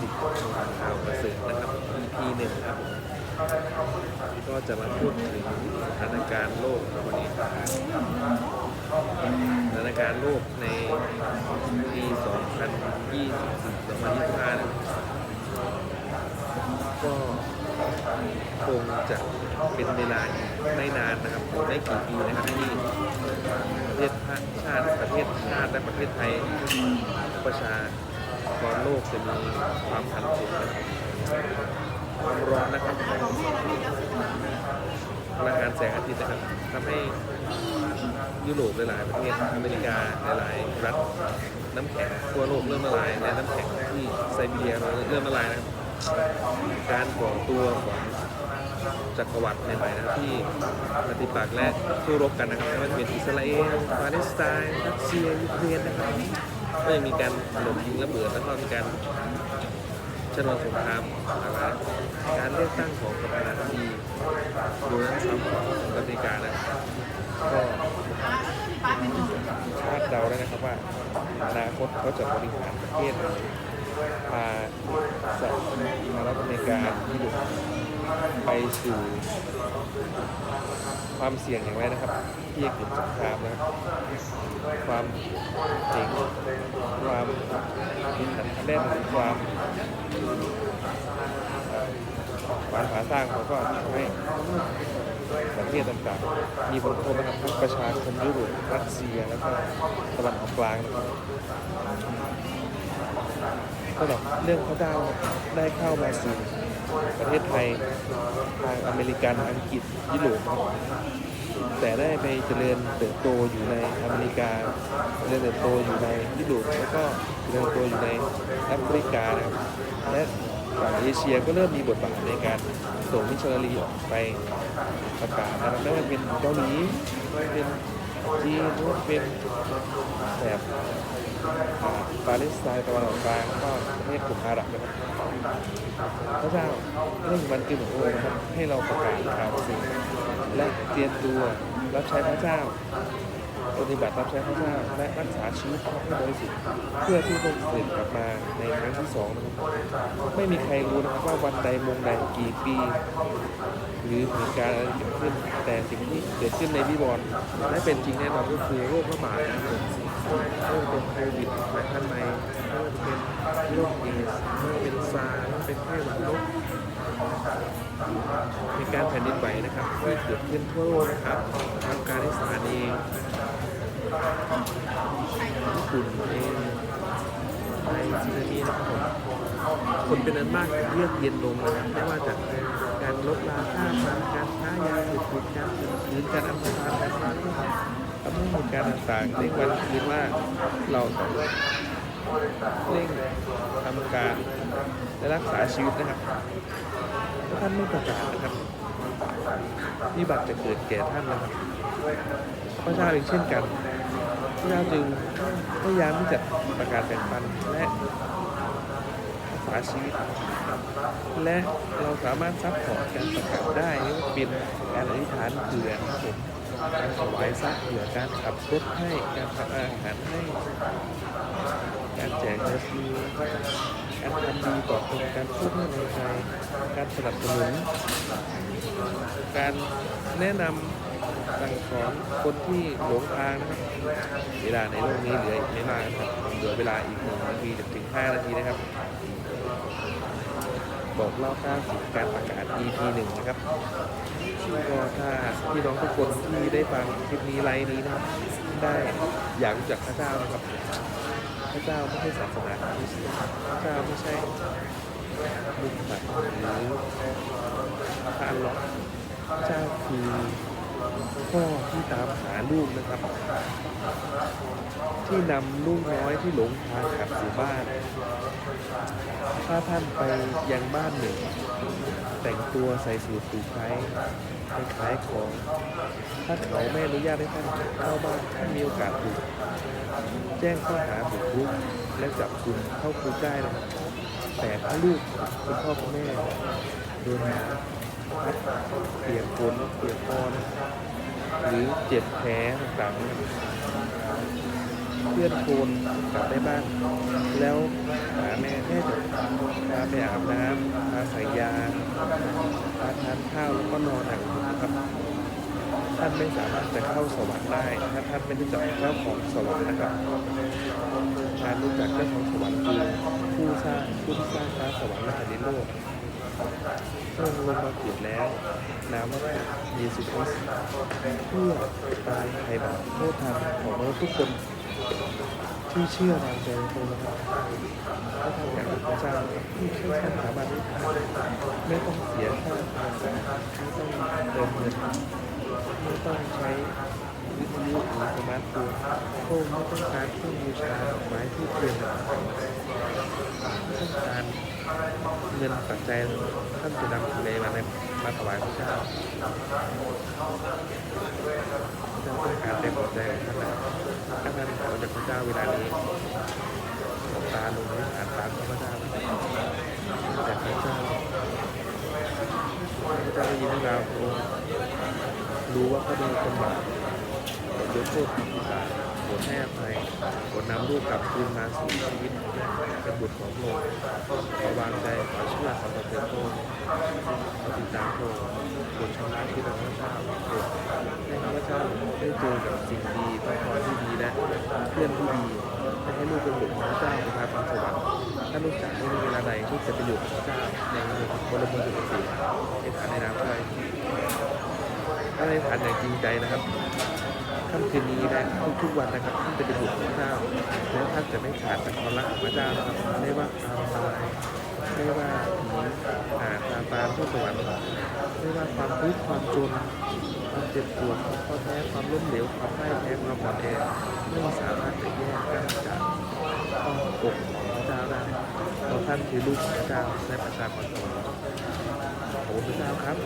สิบข่าวประเสริฐนะครับ EP หนึ่งครับก็จะมาพูดถึงสถานการณ์โลกครับวันนี้สถานการณ์โลกในปี 2024 2025ก็คงจะเป็นเวลาไม่นานนะครับไม่กี่ปีนะครับที่ประเทศชาติประเทศชาติและประเทศไทยประชา กรโลกจะมีความผันผวนนะครับความร้อนนะครับพลังงานแสงอาทิตย์นะครับทำให้ยุโรปหลายๆประเทศอเมริกาหลายๆรัฐน้ำแข็งทั่วโลกเริ่มละลายและน้ำแข็งที่ไซบีเรียเริ่มละลายนะครับการก่อตัวของจักรวรรดิใหม่ๆนะครับที่ปฏิปักษ์และสู้รบกันนะครับไม่ว่าจะเป็นอิสราเอลปาเลสไตน์รัสเซียยูเครนนะครับ ก็ยังมีการถล่มยิงระเบิดแล้วก็มีการชนวนสงครามนะครับการเลือกตั้งของประธานาธิบดีโดนัลด์ทรัมป์ของอเมริกานะก็คาดเดาได้นะครับว่าอนาคตเขาจะบริหารประเทศพาสหรัฐอเมริกาที่อยู่ ไปสู่ความเสี่ยงอย่างไรนะครับ ที่จะเกิดสงครามนะครับความเจ๋งความมีขันแน่นความหวานผาสร้างเขาก็ทำให้ประเทศต่างๆ มีผลกระทบนะครับทั้งประชาชนยุโรปรัสเซียแล้วก็ตะวันออกกลางนะครับสำหรับเรื่องพระเจ้าได้เข้ามาสู่ ประเทศไทยทางอเมริกันอังกฤษยุโรปครับแต่ได้ไปเจริญเติบโตอยู่ในอเมริกาเจริญเติบโตอยู่ในยุโรปแล้วก็เจริญเติบโตอยู่ในแอฟริกานะครับและฝั่งเอเชียก็เริ่มมีบทบาทในการส่งมิชชันนารีออกไปประกาศนะครับไม่ว่าเป็นเกาหลีเป็นจีนหรือเป็นแถบปาเลสไตน์ตะวันออกกลางก็ประเทศกลุ่มอาหรับนะครับ พระเจ้าเรื่องวันกินของพระองค์นะครับให้เราประกาศข่าวสิ่งและเตรียมตัวรับใช้พระเจ้า ปฏิบัติรับใช้พระเจ้าและรักษาชีวิตให้บริสุทธิ์เพื่อที่พระองค์เสด็จกลับมาในครั้งที่สองนะครับไม่มีใครรู้นะครับว่าวันใดมงใดกี่ปี หรือเหตุการณ์อะไรเกิดขึ้น แต่สิ่งที่เกิดขึ้นในวิบอลและเป็นจริงแน่นอนก็คือโรคระบาดนะครับไม่ว่าเป็นโควิดสายพันธุ์ใหม่ไม่ว่าจะเป็นโรคเอส์ไม่ว่าเป็นซาร์ไม่ว่าเป็นไข้หวัดนก เหตุการณ์แผ่นดินไหวนะครับที่เกิดขึ้นทั่วโลกนะครับทางการอิสานเองญี่ปุ่นเองในซีนามีนะครับผมคนเป็นอันมากเลือกเย็นลงนะครับไม่ว่าจะการลบราค่าฟันการค้ายาเสพติดการถือคืนการอัมพาตการค้าทำให้เหตุการณ์ต่างๆเรียกวันคืนว่าเราต้องเร่งทำการและรักษาชีวิตนะครับ ไม่ประกาศนะครับวิบัติจะเกิดแก่ท่านนะครับพระเจ้าเองเช่นกันพระเจ้าจึงพยายามที่จะประกาศแบ่งปันและรักษาชีวิต และเราสามารถซัพพอร์ตการประกาศได้ไม่ว่าเป็นการอธิษฐานเผื่อนะครับผมการถวายซักเผื่อการขับรถให้การทำอาหารให้การแจกเงินซื้อ การทำดีต่อคนการพูดให้ในใจการสนับสนุน การแนะนำสั่งสอนคนที่หลงทางนะครับ เวลาในโลกนี้เหลืออีกไม่มากนะครับเหลือเวลาอีกหนึ่งนาทีถึงห้านาทีนะครับ บอกเล่าข้ามสู่การประกาศ EP หนึ่งนะครับก็ถ้าพี่น้องทุกคนที่ได้ฟังคลิปนี้ไลน์นี้นะครับได้อยากรู้จักพระเจ้านะครับ พระเจ้าไม่ใช่ศาสนาคริสต์พระเจ้าไม่ใช่บุคคลหรือพระอัลลอฮ์พระเจ้าคือพ่อที่ตามหาลูกนะครับ ที่นำลูกน้อยที่หลงทางกลับสู่บ้าน ถ้าท่านไปยังบ้านหนึ่ง แต่งตัวใส่สูทผูกไทยไปขายของ ถ้าเขาไม่อนุญาตให้ท่านเข้าบ้านท่านมีโอกาสถูกแจ้งข้อหาบุกรุกและจับกุมเข้าคุกได้นะครับแต่ถ้าลูกคุณพ่อคุณแม่โดนพัดเปียกฝนเปียกปอนหรือเจ็บแผลต่างๆ เพื่อนโคนกลับได้บ้าน แล้วหาแม่แม่จะพาไปอาบน้ำพาใส่ยาพาทานข้าวแล้วก็นอนอย่างอื่นะครับ ท่านไม่สามารถจะเข้าสวรรค์ได้ถ้าท่านไม่ได้จับเจ้าของสวรรค์นะครับการรู้จักเจ้าของสวรรค์คือผู้สร้างผู้ที่สร้างฟ้าสวรรค์และแผ่นดินโลกพระองค์ลงมาเกิดแล้วนามว่าเยซูคริสต์เพื่อตายไถ่บาปโทษทานของมนุษย์ทุกคน ที่เชื่อทางใจพระองค์นะครับถ้าท่านอากเป็นพระเจ้าที่เชื่อท่านสามารถที่ไม่ต้องเสียค่าไม่ต้องเติมเงินไม่ต้องใช้วิทยุหรือสมาร์ทโฟนโฟมไม่ต้องการเครื่องบูชาดอกไม้ที่เกินไม่ต้องการเงินปัจจัยท่านจะนำทะเลมาในมาถวายพระเจ้า ท่านต้อการแต่ปัจจัยของท่านนะถ้าท่านขอจากพระเจ้าเวลานี้หลบตาลงในฐานตามพระเจ้าแต่พระเจ้าพระเจ้าได้ยินเรื่องราวของรู้ว่าเขาเป็นคนบาปยกโทษความผิดบาปโปรดให้อภัยโปรดนำลูกกลับคืนมาสู่ชีวิตเป็นบุตร ของพระองค์ขอวางใจขอเชื่อขอต่อเติมพระองค์ขอติดตามพระองค์โปรดชำระชีวิตของพระเจ้าให้ข้าพเจ้าได้เจอกับสิ่งดีพระพรที่ดีและเพื่อนที่ดีให้ลูกเป็นบุตรของพระเจ้าในพระพรสวรรค์ถ้าลูกจากไม่มีเวลาใดที่จะไปอยู่กับพระเจ้าในบรมสุขสีในฐานในนามพระถ้าในฐานอย่างจริงใจนะครับ ค่ำคืนนี้และทุกๆวันนะครับท่านจะเป็นบุตรของพระเจ้าแล้วท่านจะไม่ขาดจากความรักของพระเจ้านะครับไม่ว่าความตายไม่ว่าผีอาตาตาทุกสวรรค์ไม่ว่าความทุกข์ความจนความเจ็บปวดความท้อแท้ความล้มเหลวความพ่ายแพ้ความอ่อนแอไม่สามารถจะแยกกันจากอ้อมอกของพระเจ้าได้เพราะท่านคือลูกของพระเจ้าและประชากรสวรรค์ขอบคุณพระเจ้าครับ